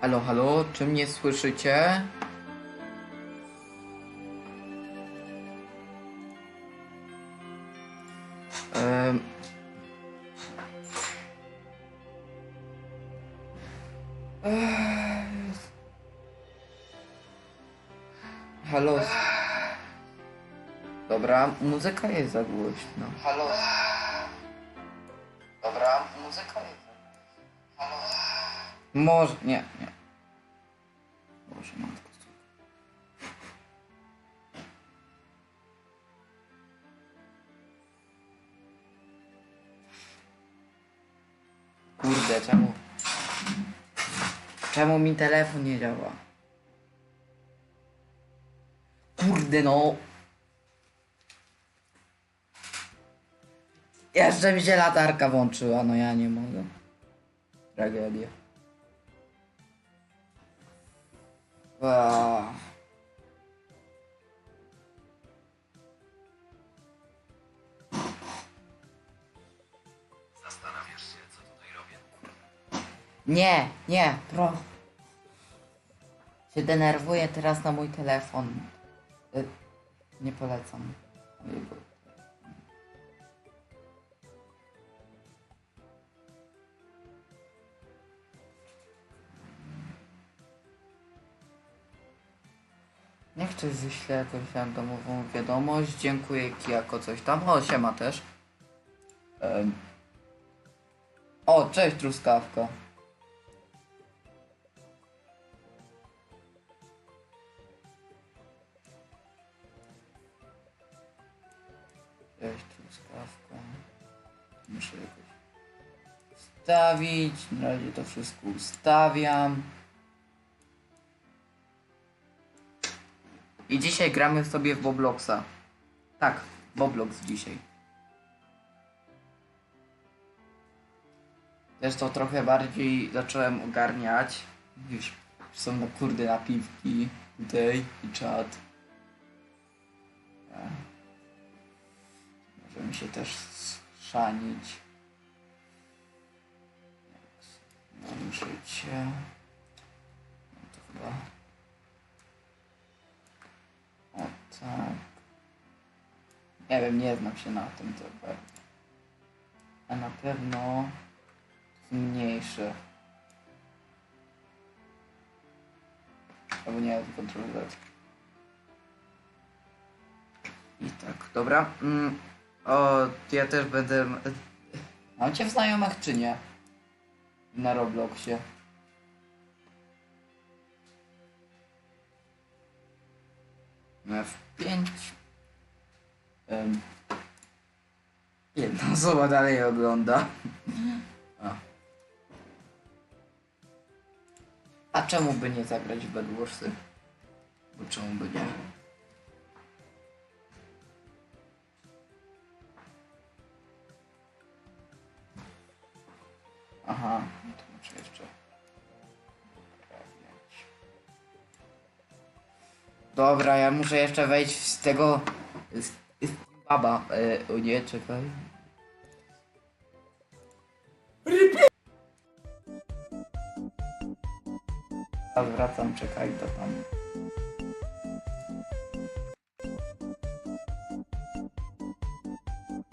Halo, halo, czy mnie słyszycie? Halo. Dobra, muzyka jest za głośno. Halo. Dobra, muzyka jest za Halo. Może, nie, mi telefon nie działa? Kurde no. Jeszcze mi się latarka włączyła, no ja nie mogę. Tragedia. Wow. Zastanawiasz się, co tutaj robię? Nie, nie, pro. Się denerwuję teraz na mój telefon. Y, Nie polecam. Niech ktoś wyśle jakąś randomową wiadomość. Dziękuję jako coś tam. O, siema też. Em. O, cześć truskawka. Ustawić. Na razie to wszystko ustawiam. I dzisiaj gramy sobie w Bobloxa. Tak, Boblox dzisiaj. Też to trochę bardziej zacząłem ogarniać. Już są na kurde napiwki tutaj i czat. E. Możemy się też szanić. No to chyba. O tak. Nie wiem, nie znam się na tym to bardzo. A na pewno mniejsze. Albo nie, trochę lepsze. I tak, dobra. Mm, o, ja też będę... Mam cię w znajomych czy nie? Na Robloxie. F5. Em. Jedna osoba dalej ogląda. A. A czemu by nie zagrać w Bedwarsy? Bo czemu by nie? Aha, no to muszę jeszcze. Dobra, ja muszę jeszcze wejść z tego... Z, z baba. E, o nie, czekaj. Wracam, czekaj, to tam.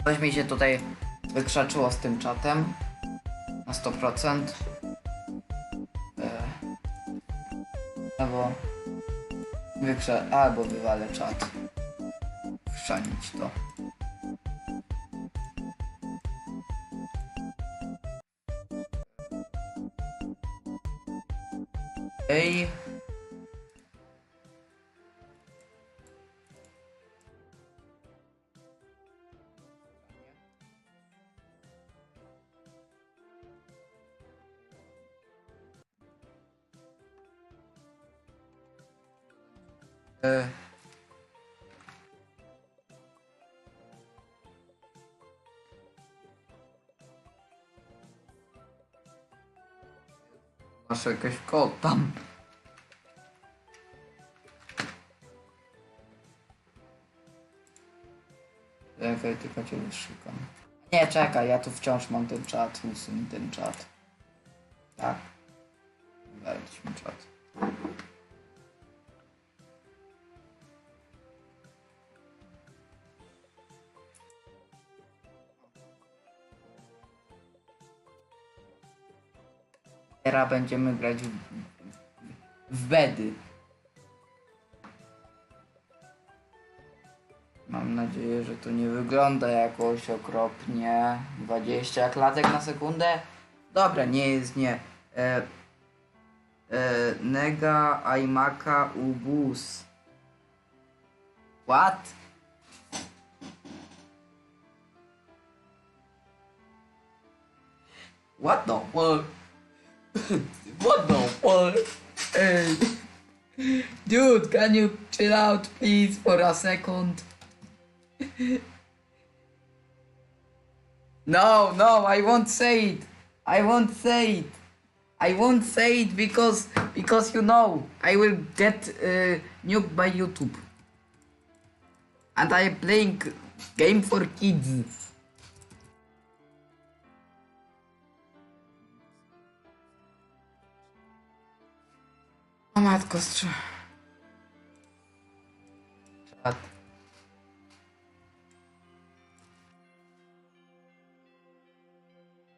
Coś mi się tutaj wykrzaczyło z tym czatem. Na 100%. E, albo wykrze... albo wywalę czat. Chrzanić to. Ej. E. Masz jakiś kod tam. Czekaj, tylko cię szukam. Nie, czekaj, ja tu wciąż mam ten czat, usuń ten czat. Tak. Będziemy grać w, w bedy. Mam nadzieję, że to nie wygląda jakoś okropnie. 20 klatek na sekundę? Dobra, nie jest nie. E, e, nega Aimaka Ubus. What? What the fuck? What the fuck? Hey. Dude, can you chill out please for a second? No, no, I won't say it. I won't say it. I won't say it because because you know I will get uh, nuked by YouTube. And I am playing game for kids. O matko strze. Czad.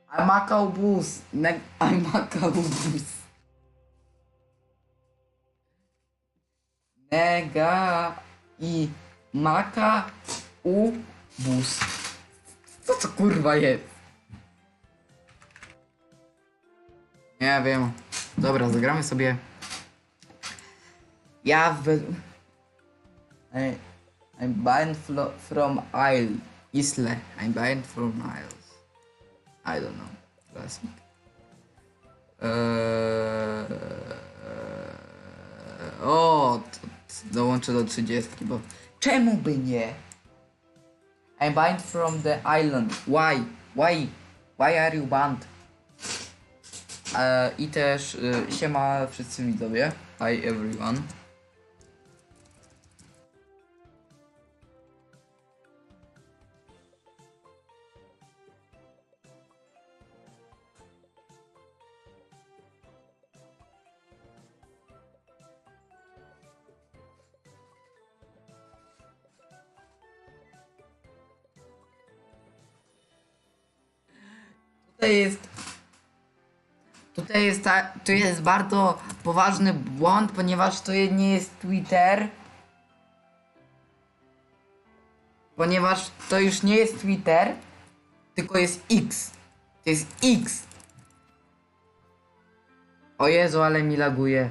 Amaka ubus. Ne- ubus. Nega i maka ubus. Co to kurwa jest? Nie wiem. Dobra, zagramy sobie. Ja w... I, I'm banned from Isle. Isle. I'm banned from Isles. I don't know. Classic. Eee, o, to, to dołączę do 30, bo czemu by nie? I'm banned from the island. Why? Why? Why are you banned? Eee, I też e, siema wszyscy widzowie. Hi everyone. Tutaj jest. Tutaj jest, ta, tu jest bardzo poważny błąd, ponieważ to nie jest Twitter. Ponieważ to już nie jest Twitter, tylko jest X. To jest X. O Jezu, ale mi laguje.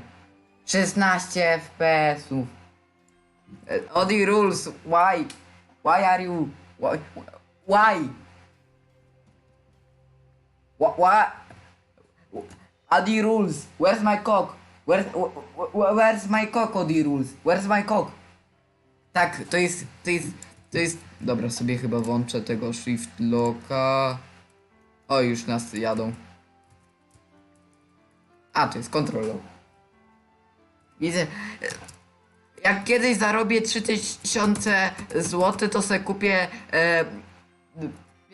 16 FPS-ów. Odi rules, why? Why are you? Why? why? What? What? Adi rules. Where's my cock? Where's wh- wh- Where's my cock? Adi rules. Where's my cock? Tak, to jest, to jest, to jest. Dobra, sobie chyba włączę tego shift locka. O, już nas jadą. A, to jest control lock. Widzę. Jak kiedyś zarobię 3000 zł, to sobie kupię e,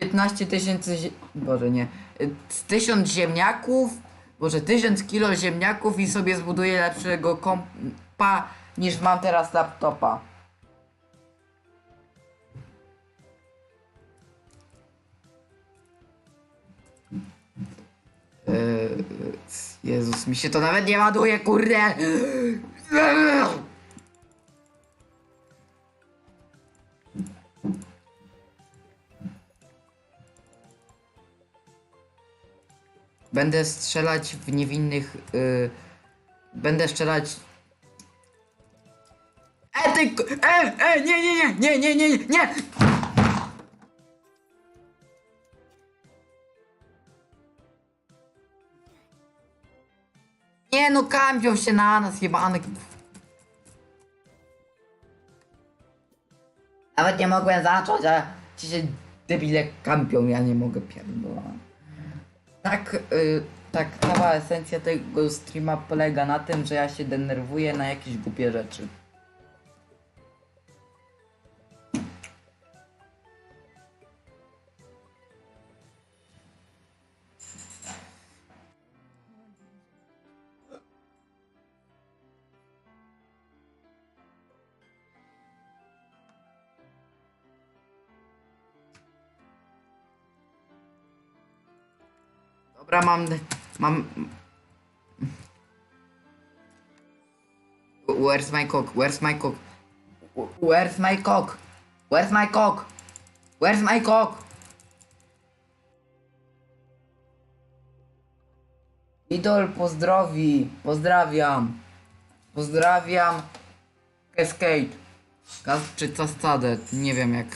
15 tysięcy. Boże, nie. 1000 ziemniaków. Boże, 1000 kilo ziemniaków i sobie zbuduję lepszego kompa niż mam teraz laptopa. Eee, Jezus, mi się to nawet nie ładuje, kurde! Będę strzelać w niewinnych. y, będę strzelać. E, ty. E, e, nie, nie, nie, nie, nie, nie, nie! Nie no, kampią się na nas, jebany. Nawet nie mogłem zacząć, a ci się debile kampią, ja nie mogę pierdolę. Tak, y, tak cała esencja tego streama polega na tym, że ja się denerwuję na jakieś głupie rzeczy. Dobra, mam... mam... Where's my cock? Where's my cock? Where's my cock? Where's my cock? Where's my cock? Idol pozdrowi, pozdrawiam. Pozdrawiam. Cascade. Czy Cascade, nie wiem jak.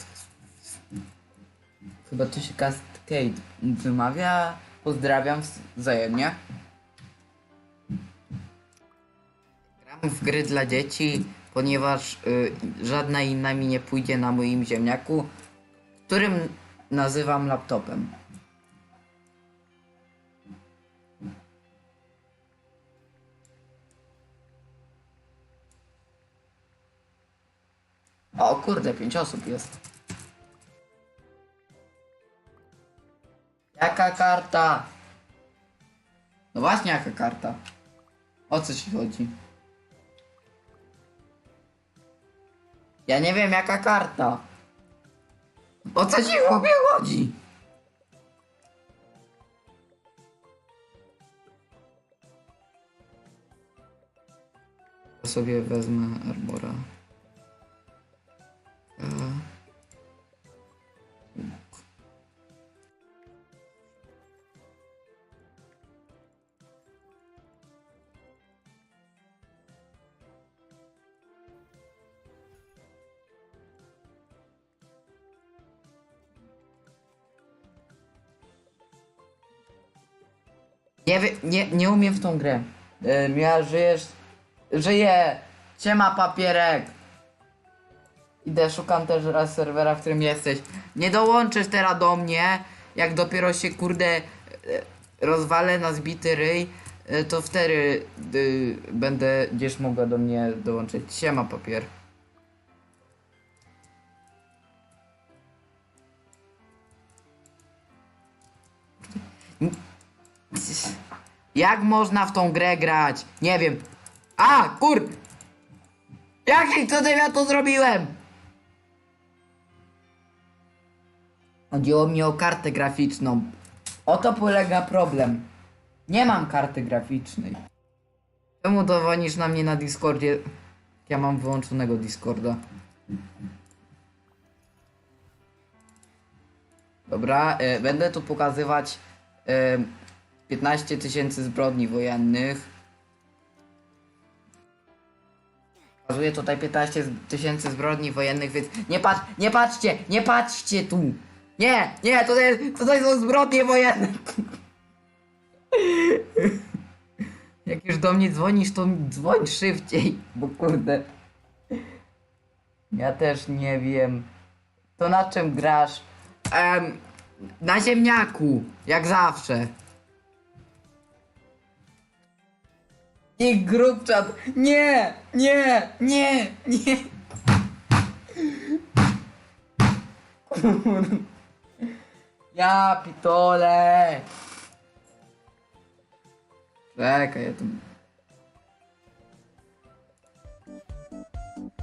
Chyba to się Cascade wymawia. Pozdrawiam wz- wzajemnie. Gram w gry dla dzieci, ponieważ y, żadna inna mi nie pójdzie na moim ziemniaku, którym nazywam laptopem. O kurde, pięć osób jest. Jaka karta? No właśnie jaka karta? O co ci chodzi? Ja nie wiem jaka karta. O co ci chłopie chodzi? sobie wezmę Arbora. Nie, wie- nie, nie umiem w tą grę. E, ja żyjesz. Żyję! Siema papierek! Idę, szukam też raz serwera, w którym jesteś. Nie dołączysz teraz do mnie, jak dopiero się kurde e, rozwalę na zbity ryj, e, to wtedy y, będę gdzieś mogła do mnie dołączyć. Siema papier. Jak można w tą grę grać? Nie wiem. A, kur... Jakim cudem ja to zrobiłem? Chodziło mi o kartę graficzną. Oto polega problem. Nie mam karty graficznej. Czemu dowonisz na mnie na Discordzie? Ja mam wyłączonego Discorda. Dobra, e, będę tu pokazywać e, 15 tysięcy zbrodni wojennych. Pokazuję tutaj 15 z- tysięcy zbrodni wojennych, więc nie patrz, nie patrzcie, nie patrzcie tu. Nie, nie, tutaj, tutaj są zbrodnie wojenne. Jak już do mnie dzwonisz, to dzwoń szybciej, bo kurde. Ja też nie wiem. To na czym grasz? Na ziemniaku, jak zawsze. I group chat. Nie, nie, nie, nie. Ja pitole. Czekaj, ja tu...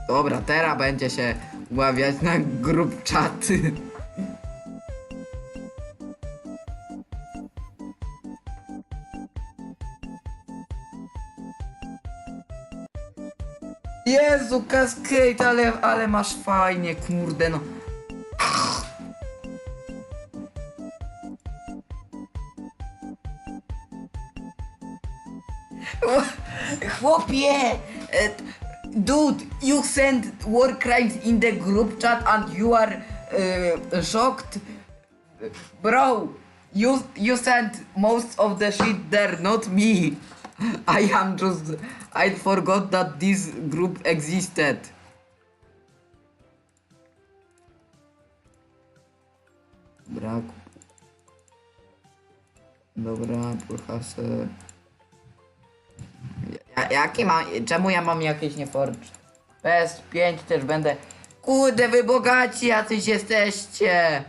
Dobra, teraz będzie się umawiać na grup czaty. Jezu, Cascade, ale, ale masz fajnie, kurde, no. Chłopie! e, Dude, you send war crimes in the group chat and you are uh, shocked? Bro, you, you sent most of the shit there, not me. I am just... I forgot that this group existed. Brak. Dobra, prochasę. Ja, jakie mam... Czemu ja mam jakieś nieforcz? PS5 też będę... Kurde, wy bogaci jacyś jesteście!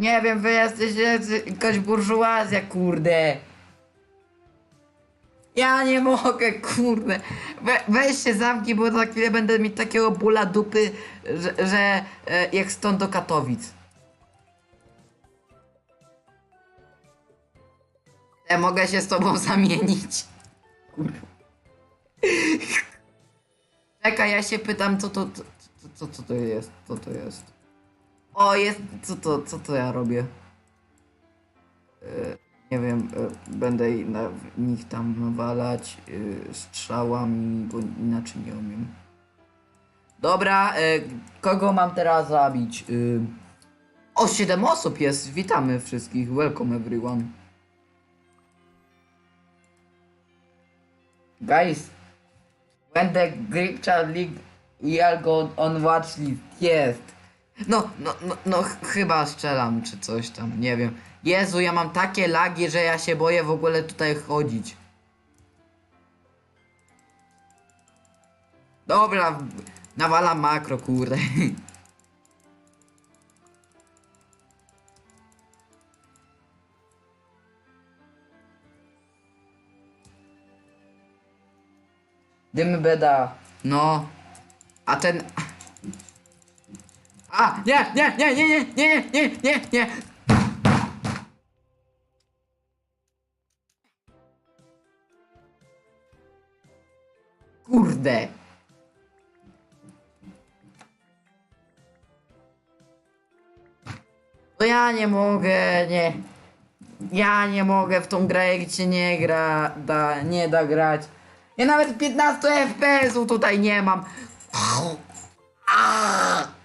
Nie wiem, wy jesteście jakaś burżuazja, kurde. Ja nie mogę, kurde. We, weź się zamknij, bo za chwilę będę mieć takiego bóla dupy, że, że e, jak stąd do Katowic. Ja mogę się z tobą zamienić. Kurwa. Czekaj, ja się pytam, co to, co, co, co to jest, co to jest. O, jest, co to, co to ja robię? E, nie wiem, e, będę na nich tam nawalać e, strzałami, bo inaczej nie umiem. Dobra, kogo mam teraz zabić? O, 7 osób jest, witamy wszystkich, welcome everyone. Guys, when the Greek Child League we are go on watch list, jest. No, no, no, no, ch- chyba strzelam, czy coś tam, nie wiem. Jezu, ja mam takie lagi, że ja się boję w ogóle tutaj chodzić. Dobra, nawalam makro, kurde. Dymy beda. No. A ten... A, nie, nie, nie, nie, nie, nie, nie, nie, nie. Kurde. To ja nie mogę, nie. Ja nie mogę w tą grę, się nie gra, da, nie da grać. Ja nawet 15 FPS-ów tutaj nie mam. A!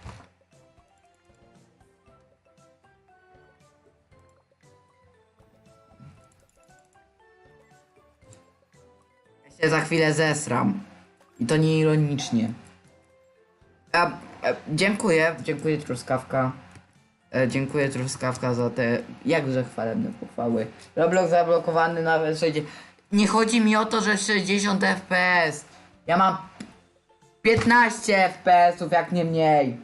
Się za chwilę zesram. I to nie ironicznie. A, e, dziękuję, dziękuję Truskawka. E, dziękuję Truskawka za te jakże chwalebne pochwały. Roblox zablokowany nawet 60. Nie chodzi mi o to, że 60 FPS. Ja mam 15 FPS-ów, jak nie mniej.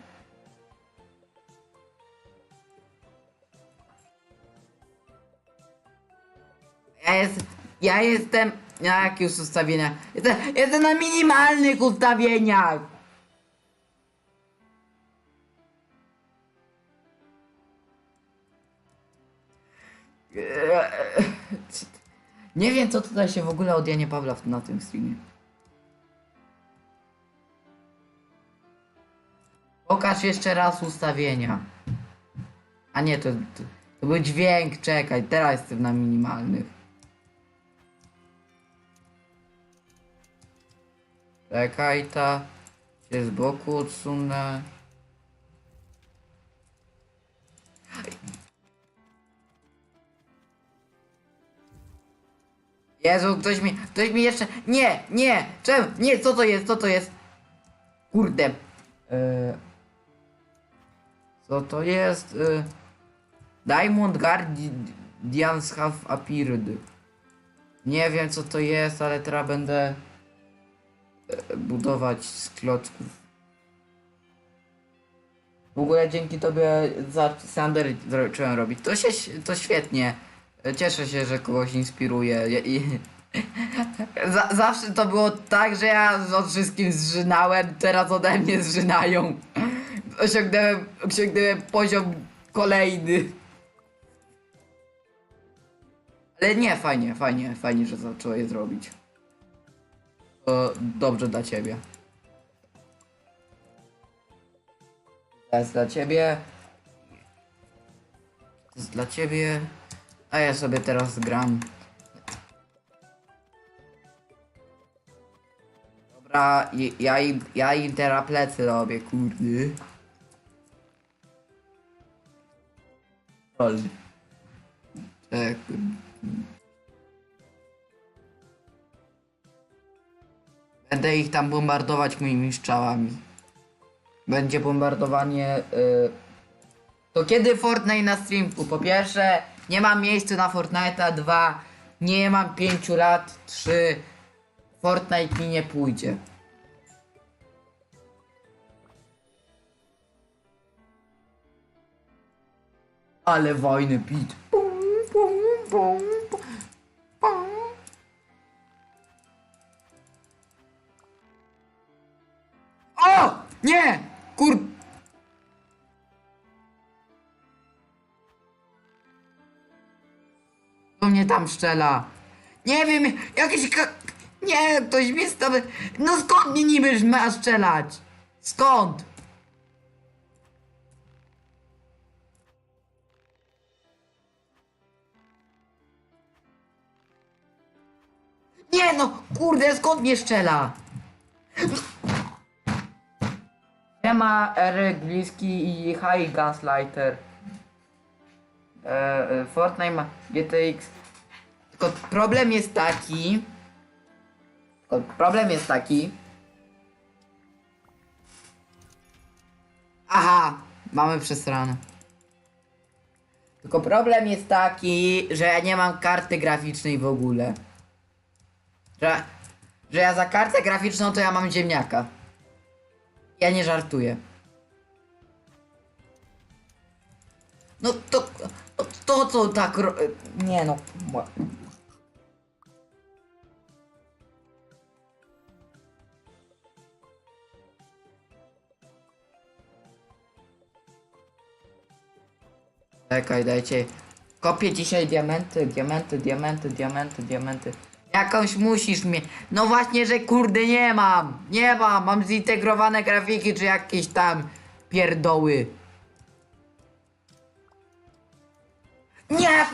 Ja, jest, ja jestem. Na jakich ustawieniach? Jestem, jestem na minimalnych ustawieniach. Nie wiem, co tutaj się w ogóle od Janie Pawła w- na tym streamie. Pokaż jeszcze raz ustawienia. A nie, to, to, to był dźwięk, czekaj, teraz jestem na minimalnych. Czekaj, ta się z boku odsunę. Jezu, ktoś mi, ktoś mi jeszcze, nie, nie, czemu, nie, co to jest, co to jest? Kurde. E, co to jest? E, Diamond Guardians have appeared. Nie wiem co to jest, ale teraz będę budować z klocków. W ogóle dzięki tobie za Sander zacząłem robić. To się, to świetnie. Cieszę się, że kogoś inspiruje. I, i, za, zawsze to było tak, że ja od wszystkim zżynałem, teraz ode mnie zżynają. Osiągnąłem, osiągnąłem poziom kolejny. Ale nie, fajnie, fajnie, fajnie, że zacząłeś zrobić. To dobrze dla ciebie. To jest dla ciebie. To jest dla ciebie. A ja sobie teraz gram. Dobra, ja im, ja im teraz plecy robię, kurde. Będę ich tam bombardować moimi strzałami. Będzie bombardowanie. Y... To kiedy Fortnite na streamku? Po pierwsze, nie mam miejsca na Fortnite'a. Dwa, nie mam pięciu lat. Trzy, Fortnite mi nie pójdzie. Ale wojny beat. Pum, pum, pum, Nie! Kur... Do mnie tam szczela. Nie wiem, jakiś ka... Nie, to mnie stawy... No skąd mnie niby ma strzelać? Skąd? Nie no, kurde, skąd mnie szczela? No. Siema, Eryk Bliski i High Gaslighter. E, e, Fortnite ma GTX. Tylko problem jest taki. Tylko problem jest taki. Aha, mamy przesrane. Tylko problem jest taki, że ja nie mam karty graficznej w ogóle. Że, że ja za kartę graficzną to ja mam ziemniaka. Ja nie żartuję. No to, to, co tak ro... Nie no. Czekaj, dajcie. Kopię dzisiaj diamenty, diamenty, diamenty, diamenty, diamenty. Jakąś musisz mnie. No właśnie, że kurde nie mam. Nie mam. Mam zintegrowane grafiki czy jakieś tam pierdoły. Nie!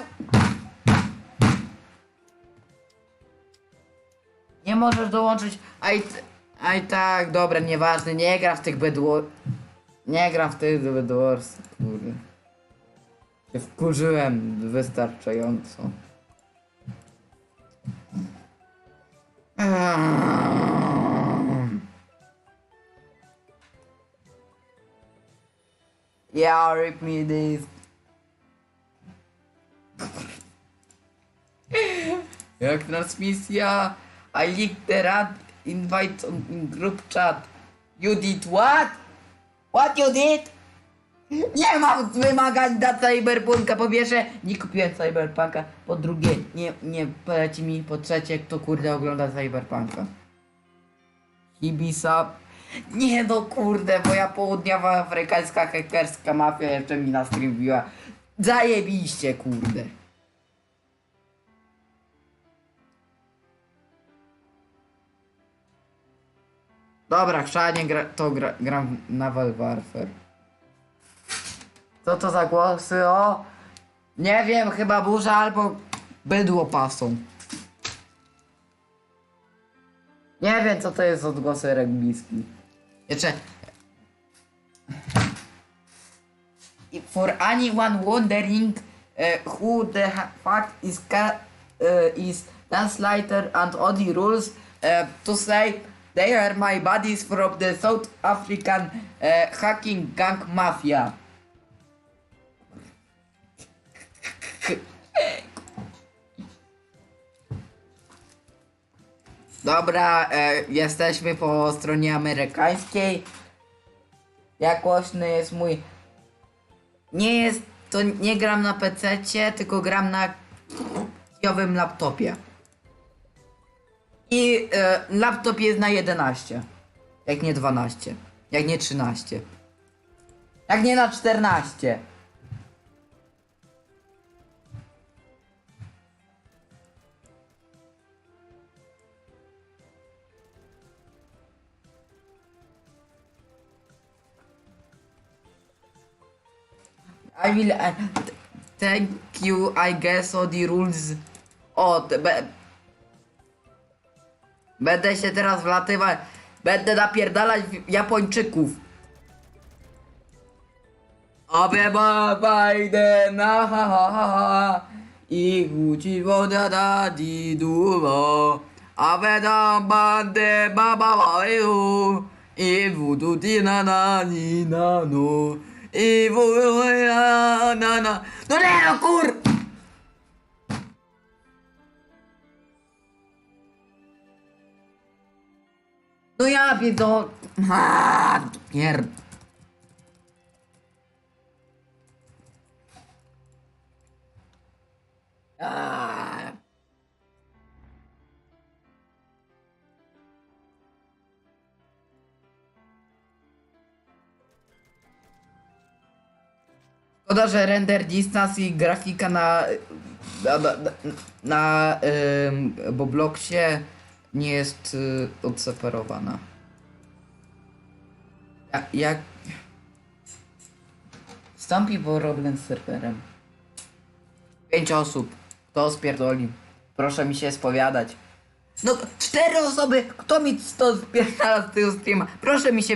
Nie możesz dołączyć. A i, tak, dobra, nieważne. Nie gram w tych bedło... Nie gram w tych bedwars. Kurde. Wkurzyłem wystarczająco. Ehm. Yeah, rip me this. Jak transmisja? I leaked the rad invite on in group chat. You did what? What you did? Nie mam wymagań dla Cyberpunka. Po pierwsze, nie kupiłem Cyberpunka. Po drugie, nie, nie poleci mi. Po trzecie, kto kurde ogląda Cyberpunka. Hibisa. Nie no kurde, moja południowa afrykańska hakerska mafia jeszcze mi na stream wbiła. Zajebiście kurde. Dobra, chrzanie gra, to gra, gram Naval Warfare. Co to za głosy? O! Nie wiem, chyba burza albo bydło pasą. Nie wiem, co to jest odgłosy rugbyski. Jeszcze... For anyone wondering uh, who the fuck is ca- uh, is Gaslighter and Odi Rules, uh, to say they are my buddies from the South African uh, hacking gang mafia. Dobra, e, jesteśmy po stronie amerykańskiej. Jak głośny jest mój. Nie jest. To nie gram na PC, tylko gram na kijowym laptopie. I e, laptop jest na 11. Jak nie 12. Jak nie 13. Jak nie na 14. I will uh, th- thank you, I guess, o the rules. O, be, będę się teraz wlatywać. Będę napierdalać Japończyków. Abe ba Biden, ha ha ha ha. I guci woda da di duo. Abe da bande baba wa. I vudu di na na ni na no. I vudu na na na. No nie no kur... No ja pierdol... Ha, pierd... Szkoda, że render distance i grafika na na, na, na Bloxie nie jest y, odseparowana. Ja, jak... Wstąpi po problem z serwerem. Pięć osób. Kto spierdoli? Proszę mi się spowiadać. No, cztery osoby! Kto mi to spierdala z tego streama? Proszę mi się...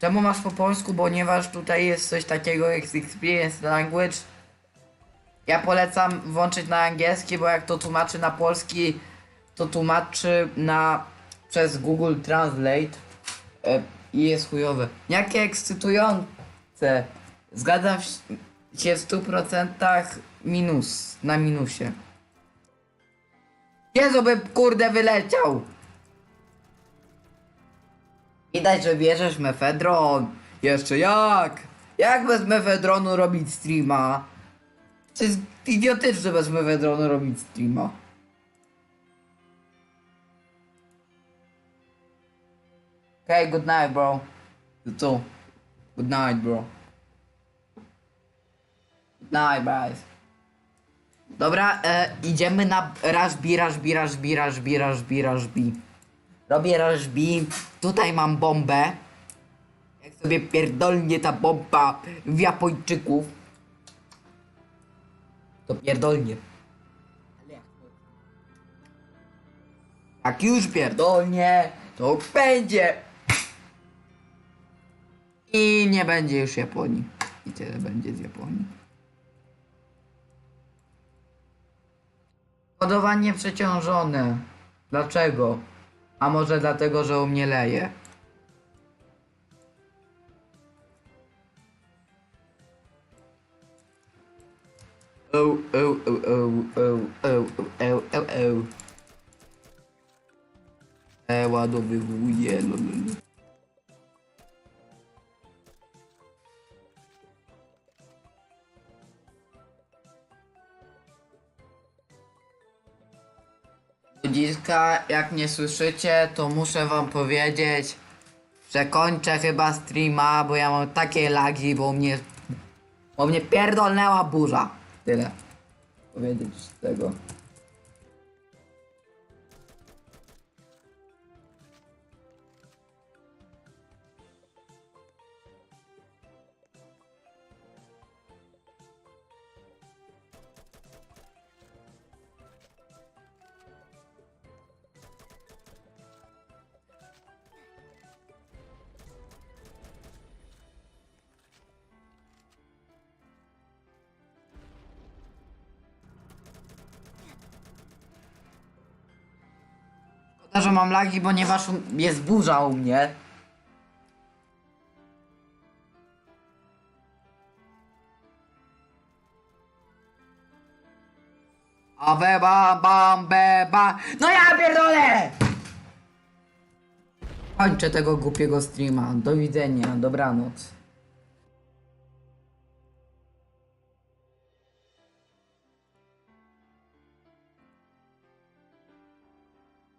Czemu masz po polsku, ponieważ tutaj jest coś takiego jak experience language. Ja polecam włączyć na angielski, bo jak to tłumaczy na polski, to tłumaczy na przez Google Translate e, i jest chujowe. Jakie ekscytujące. Zgadzam się w 100% minus, na minusie. Jezu, by kurde wyleciał! Widać, że bierzesz mefedron. Jeszcze jak? Jak bez mefedronu robić streama? To jest idiotyczne bez mefedronu robić streama. Okay, good night, bro. You too. Good night, bro. Good night, guys. Dobra, e, idziemy na Rashbi, Rashbi, Rashbi, Rashbi, Rashbi, Rashbi. Robię Rashbi. Tutaj mam bombę. Jak sobie pierdolnie ta bomba w Japończyków. To pierdolnie. Jak już pierdolnie, to będzie. I nie będzie już Japonii. I tyle będzie z Japonii. Ładowanie przeciążone. Dlaczego? A może dlatego, że u mnie leje? Oh, oh, oh, oh, oh, oh, oh, oh, oh. E, ładowywuje, lololo. Ludziska, jak nie słyszycie, to muszę wam powiedzieć, że kończę chyba streama, bo ja mam takie lagi, bo mnie, bo mnie pierdolnęła burza. Tyle. Powiedzieć z tego. Szkoda, że mam lagi, ponieważ jest burza u mnie. A we bam bam be ba. No ja pierdolę! Kończę tego głupiego streama. Do widzenia, dobranoc.